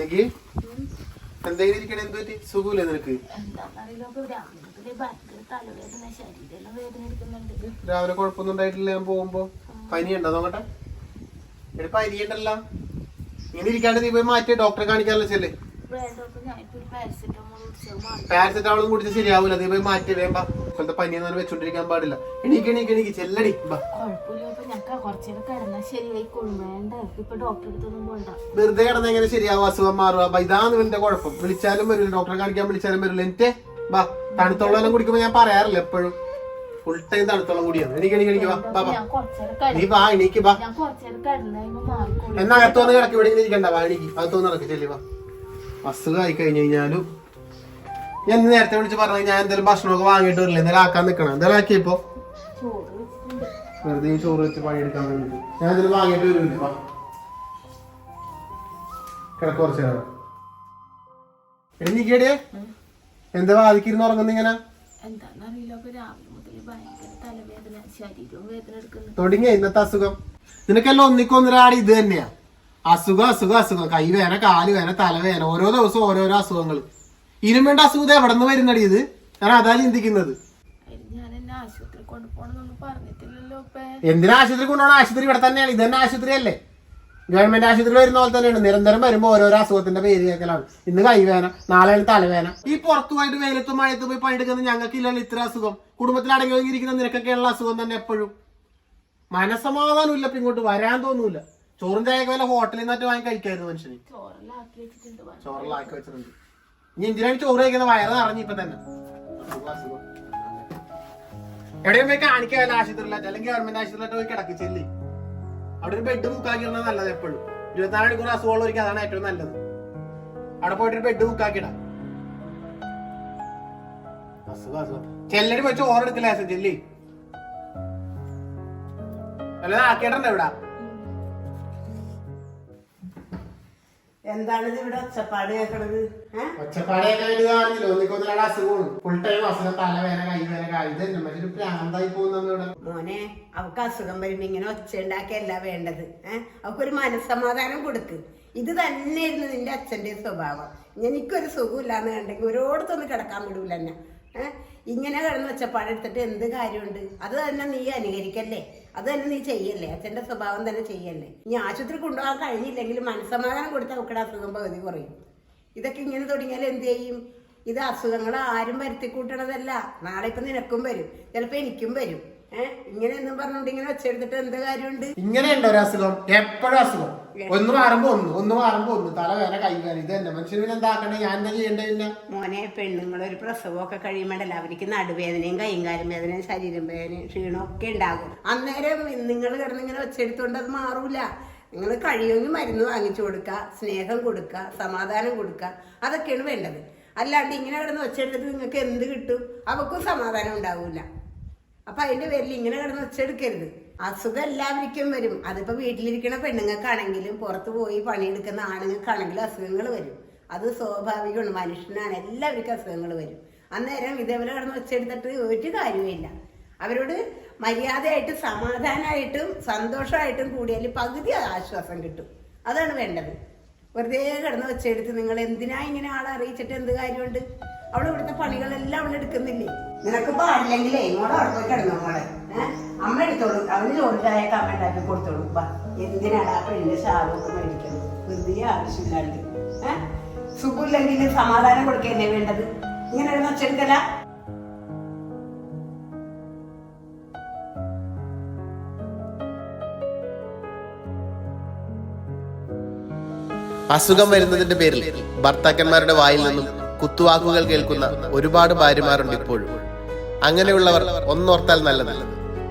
നിക്ക്. എന്തെങ്കിലും ഇരിക്കണേ എന്ത് പറ്റി? സുഖമില്ലേ നിനക്ക്? രാവിലെ കുഴപ്പമൊന്നും ഉണ്ടായിട്ടില്ല ഞാൻ പോകുമ്പോ. പനിയുണ്ടോ? നോക്കട്ടെ. എടി പനിയുണ്ടല്ലോ. ഇങ്ങനെ ഇരിക്കാണ്ട് നീ പോയി മാറ്റി ഡോക്ടറെ കാണിക്കാറില്ല ചെല്ലേ. പാരസെറ്റാമോളും കുടിച്ച് ശരിയാവൂല. നീ പോയി മാറ്റി വേമ്പ ഇപ്പോഴത്തെ പനിയൊന്നും വെച്ചോണ്ടിരിക്കാൻ പാടില്ല. എണീക്ക് എണീക്ക് എണീക്ക്. ചെല്ലടി ബാ കുഴപ്പമില്ല കുറച്ചേരം കിടന്നാൽ ശരിയായിക്കോളും. വേണ്ട ഇപ്പൊ ഡോക്ടറെ അടുത്തൊന്നും പോണ്ട. വെറുതെ കിടന്ന എങ്ങനെ ശരിയാവും? അസുഖം മാറുക അപ്പൊ ഇതാണ് ഇവന്റെ കുഴപ്പം. വിളിച്ചാലും വരില്ല. ഡോക്ടറെ കാണിക്കാൻ വിളിച്ചാലും വരില്ല. എനിക്ക് ബാ തണുത്തോളം കുടിക്കുമ്പോ ഞാൻ പറയാറില്ല എപ്പോഴും. ഫുൾ ടൈം തണുത്തോളം കൂടിയാണ്. എനിക്ക് എനിക്ക് എനിക്ക് വാ കുറച്ചേരം നീ വാ എനിക്ക് വാ. ഞാൻ കുറച്ചേരം കിടന്നു മാറിക്കോളും. എന്നാ അകത്തോന്ന് കിടക്കി. ഇവിടെ ഇങ്ങനെ ഇരിക്കണ്ട. വാ എനിക്ക് അകത്തോന്ന് കിടക്കി. ചെല്ലി വാ. അസുഖമായി കഴിഞ്ഞു കഴിഞ്ഞാലും ഞാൻ നേരത്തെ വിളിച്ച് പറഞ്ഞു ഞാൻ എന്തെങ്കിലും ഭക്ഷണമൊക്കെ വാങ്ങിയിട്ട് വരില്ല. എന്തെങ്കിലും ആക്കാൻ നിക്കണം എന്തെങ്കിലും ആക്കിയപ്പോ വെറുതെ ചോറ് വെച്ച് പണിയെടുക്കാൻ വേണ്ടി ഞാൻ ഇതിൽ വാങ്ങിയിട്ട് വാ. കിടക്ക് കുറച്ച് നേരം. എടി നീക്കിയടിയേ എന്താ വാദിക്കിരുന്ന് ഉറങ്ങുന്ന ഇങ്ങനെ? തുടങ്ങിയ ഇന്നത്തെ അസുഖം. നിനക്കെല്ലാം ഒന്നിക്കൊന്നൊരാടി ഇത് തന്നെയാ. അസുഖം അസുഖം അസുഖം. കൈ വേന കാൽ വേന തലവേന ഓരോ ദിവസവും ഓരോരോ അസുഖങ്ങൾ ഇതിനും വേണ്ട അസുഖം എവിടെ നിന്ന് വരുന്നടി ഇത്? ഞാൻ അതാ ചിന്തിക്കുന്നത്. എന്നെ ആശുപത്രി കൊണ്ടുപോകണമെന്നൊന്നും പറഞ്ഞിട്ടില്ലല്ലോ ഇപ്പൊ. എന്തിനാ ആശുപത്രി കൊണ്ടുപോകണം? ആശുപത്രി ഇവിടെ തന്നെയാണ്. ഇത് തന്നെ ആശുപത്രി അല്ലേ ഗവൺമെന്റ് ആശുപത്രി വരുന്ന പോലെ തന്നെയാണ്. നിരന്തരം വരുമ്പോ ഓരോരോ അസുഖത്തിന്റെ പേര് കേൾക്കലാണ്. ഇന്ന് കൈവേന നാളെ തലവേന ഈ പുറത്തു പോയിട്ട് വെയിലത്തും മഴയത്തും പോയി പണിയെടുക്കുന്ന ഞങ്ങൾക്കില്ലല്ലോ ഇത്ര അസുഖം. കുടുംബത്തിൽ അടങ്ങി ഒതുങ്ങിയിരിക്കുന്ന നിനക്കൊക്കെയുള്ള അസുഖം തന്നെ എപ്പോഴും. മനസമാധാനം ഇല്ല ഇങ്ങോട്ട് വരാൻ തോന്നൂല. ചോറും ചായയൊക്കെ വല്ല ഹോട്ടലിൽ നിന്നിട്ട് വാങ്ങി കഴിക്കായിരുന്നു മനുഷ്യന്. ചോറെല്ലാം ആക്കി വെച്ചിട്ടുണ്ട് വെച്ചിട്ടുണ്ട്. ഇനി എന്തിനാണ് ചോറ് കഴിക്കുന്നത്? വയറ് നിറഞ്ഞിപ്പൊ തന്നെ. അസുഖം. എവിടെയും പോയി കാണിക്കാമല്ലോ ആശുപത്രിയിലായിട്ട് അല്ലെങ്കിൽ ഗവൺമെന്റ് ആശുപത്രിയിലായിട്ട് പോയി കിടക്കി ചെല്ലി. അവിടെ ഒരു ബെഡ് ബുക്കാക്കിയിരുന്നത് നല്ലത് എപ്പോഴും. ഇരുപത്തിനാല് മണിക്കൂർ അസുഖമുള്ളവർക്ക് അതാണ് ഏറ്റവും നല്ലത്. അവിടെ പോയിട്ട് ഒരു ബെഡ് ബുക്കാക്കിടാം അസുഖം അസുഖം ചെല്ലടി പോയി ചോറെടുക്കില്ല ചെല്ലി അല്ലാതെ ആക്കിയിട്ടുണ്ട് ഇവിടെ? എന്താണിത് ഇവിടെ ഒച്ചപ്പാട് കേൾക്കണത്? ഏ? ഒച്ചപ്പാടെയൊക്കെ ആയിട്ട് കാണില്ല ഒന്നിക്കൊന്നിലാണ് അസുഖമാണ് ഫുൾ ടൈം അസുഖം തലവേന കൈവേന കായ് ഇത് തന്നെ മറ്റൊരു പ്രാന്തായി പോകുന്ന ഇവിടെ. മോനെ അവക്ക് അസുഖം വരുമ്പോ ഇങ്ങനെ ഒച്ച ഉണ്ടാക്കിയല്ല വേണ്ടത്. ഏഹ് അവക്കൊരു മനസ്സമാധാനം കൊടുക്ക്. ഇത് തന്നെയായിരുന്നു നിന്റെ അച്ഛന്റെ സ്വഭാവം. എനിക്കൊരു സുഖമില്ലാന്ന് കണ്ടെങ്കിൽ ഒരോടത്തൊന്ന് കിടക്കാൻ വിടൂല എന്നെ. ഏഹ് ഇങ്ങനെ കിടന്ന് വെച്ചപ്പാടെടുത്തിട്ട് എന്ത് കാര്യമുണ്ട്? അത് തന്നെ നീ അനുകരിക്കല്ലേ? അത് തന്നെ നീ ചെയ്യല്ലേ? അച്ഛന്റെ സ്വഭാവം തന്നെ ചെയ്യല്ലേ? ഇനി ആശുപത്രി കൊണ്ടുപോകാൻ കഴിഞ്ഞില്ലെങ്കിൽ മനസ്സമാധാനം കൊടുത്ത അവക്കടെ അസുഖം പകുതി കുറയും. ഇതൊക്കെ ഇങ്ങനെ തുടങ്ങിയാൽ എന്ത് ചെയ്യും? ഇത് അസുഖങ്ങൾ ആരും വരുത്തി കൂട്ടണതല്ല നാളെ ഇപ്പൊ നിനക്കും വരും. ചിലപ്പോ എനിക്കും വരും. ഏഹ് ഇങ്ങനെ എന്നും പറഞ്ഞുകൊണ്ട് ഇങ്ങനെ വെച്ചെടുത്തിട്ട് എന്ത് കാര്യമുണ്ട്? ഇങ്ങനെയുണ്ട് ഒരു അസുഖം. എപ്പോഴും അസുഖം. ഒന്ന് മാറുമ്പോ ഒന്ന് ഒന്ന് മാറുമ്പോ ഒന്ന്. തല വേറെ കൈകാര്യം ഇത് തന്നെ. മനുഷ്യന് പിന്നെ എന്താക്കണേ ഞാൻ എന്താ ചെയ്യണ്ടേ പിന്നെ? മോനെ പെണ്ണുങ്ങൾ ഒരു പ്രസവമൊക്കെ കഴിയുമ്പോഴല്ല അവർക്ക് നടുവേദനയും കൈയും കാലും വേദനയും ശരീരം വേദനയും ക്ഷീണവും ഒക്കെ ഉണ്ടാകും. അന്നേരം നിങ്ങൾ കിടന്ന് ഇങ്ങനെ വെച്ചെടുത്തോണ്ട് അത് മാറൂല. നിങ്ങൾ കഴിയുമെങ്കിൽ മരുന്ന് വാങ്ങിച്ചു കൊടുക്കുക സ്നേഹം കൊടുക്കുക സമാധാനം കൊടുക്കുക അതൊക്കെയാണ് വേണ്ടത്. അല്ലാണ്ട് ഇങ്ങനെ കിടന്ന് വെച്ചെടുത്തിട്ട് നിങ്ങൾക്ക് എന്ത് കിട്ടും? അവക്കും സമാധാനം ഉണ്ടാവില്ല അപ്പൊ അതിന്റെ പേരിൽ ഇങ്ങനെ കിടന്ന് ഒച്ചെടുക്കരുത് അസുഖം എല്ലാവർക്കും വരും. അതിപ്പോ വീട്ടിലിരിക്കുന്ന പെണ്ണുങ്ങൾക്കാണെങ്കിലും പുറത്ത് പോയി പണിയെടുക്കുന്ന ആണുങ്ങൾക്കാണെങ്കിലും അസുഖങ്ങൾ വരും. അത് സ്വാഭാവികമാണ്. മനുഷ്യനാണ്. എല്ലാവർക്കും അസുഖങ്ങൾ വരും. അന്നേരം ഇതേപോലെ കിടന്ന് ഒച്ചെടുത്തിട്ട് ഒരു കാര്യമില്ല അവരോട് മര്യാദയായിട്ട് സമാധാനമായിട്ടും സന്തോഷമായിട്ടും കൂടിയാൽ പകുതി ആശ്വാസം കിട്ടും. അതാണ് വേണ്ടത്. വെറുതെ കിടന്ന് വെച്ചെടുത്ത് നിങ്ങൾ എന്തിനാ ഇങ്ങനെ ആളെ അറിയിച്ചിട്ട് എന്ത് കാര്യമുണ്ട്? അവിടെ ഇവിടുത്തെ പണികളെല്ലാം അവൾ എടുക്കുന്നില്ലേ? നിനക്ക് പാടില്ലെങ്കിലേ ഇങ്ങോട്ട് പോയി കിടന്നു മോളെ. അമ്മ എടുത്തോളൂ. അവന് ചോറ് ചായ അമ്മ ഉണ്ടാക്കി കൊടുത്തോളൂ. എന്തിനാണ് ആ പെണ്ണിന്റെ ശാപമൊക്കെ മേടിക്കുന്നത്? വെറുതെ ആവശ്യമില്ലാണ്ട്. ഏഹ് സുഖമില്ലെങ്കിൽ സമാധാനം കൊടുക്കല്ലേ വേണ്ടത്? ഇങ്ങനെ ഒരു വെച്ചെടുക്കല അസുഖം വരുന്നതിന്റെ പേരിൽ ഭർത്താക്കന്മാരുടെ വായിൽ നിന്നും കുത്തുവാക്കുകൾ കേൾക്കുന്ന ഒരുപാട് ഭാര്യമാരുണ്ട് ഇപ്പോഴും. അങ്ങനെയുള്ളവർ ഒന്നോർത്താൽ നല്ലതല്ല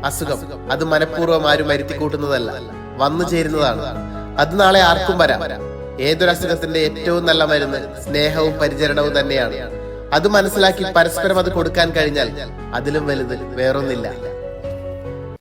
അസുഖം അത് മനഃപൂർവം ആരും വരുത്തിക്കൂട്ടുന്നതല്ല വന്നു ചേരുന്നതാണ്. അത് നാളെ ആർക്കും വരാം. ഏതൊരു അസുഖത്തിന്റെ ഏറ്റവും നല്ല മരുന്ന് സ്നേഹവും പരിചരണവും തന്നെയാണ്. അത് മനസ്സിലാക്കി പരസ്പരം അത് കൊടുക്കാൻ കഴിഞ്ഞാൽ അതിലും വലുത് വേറൊന്നില്ല.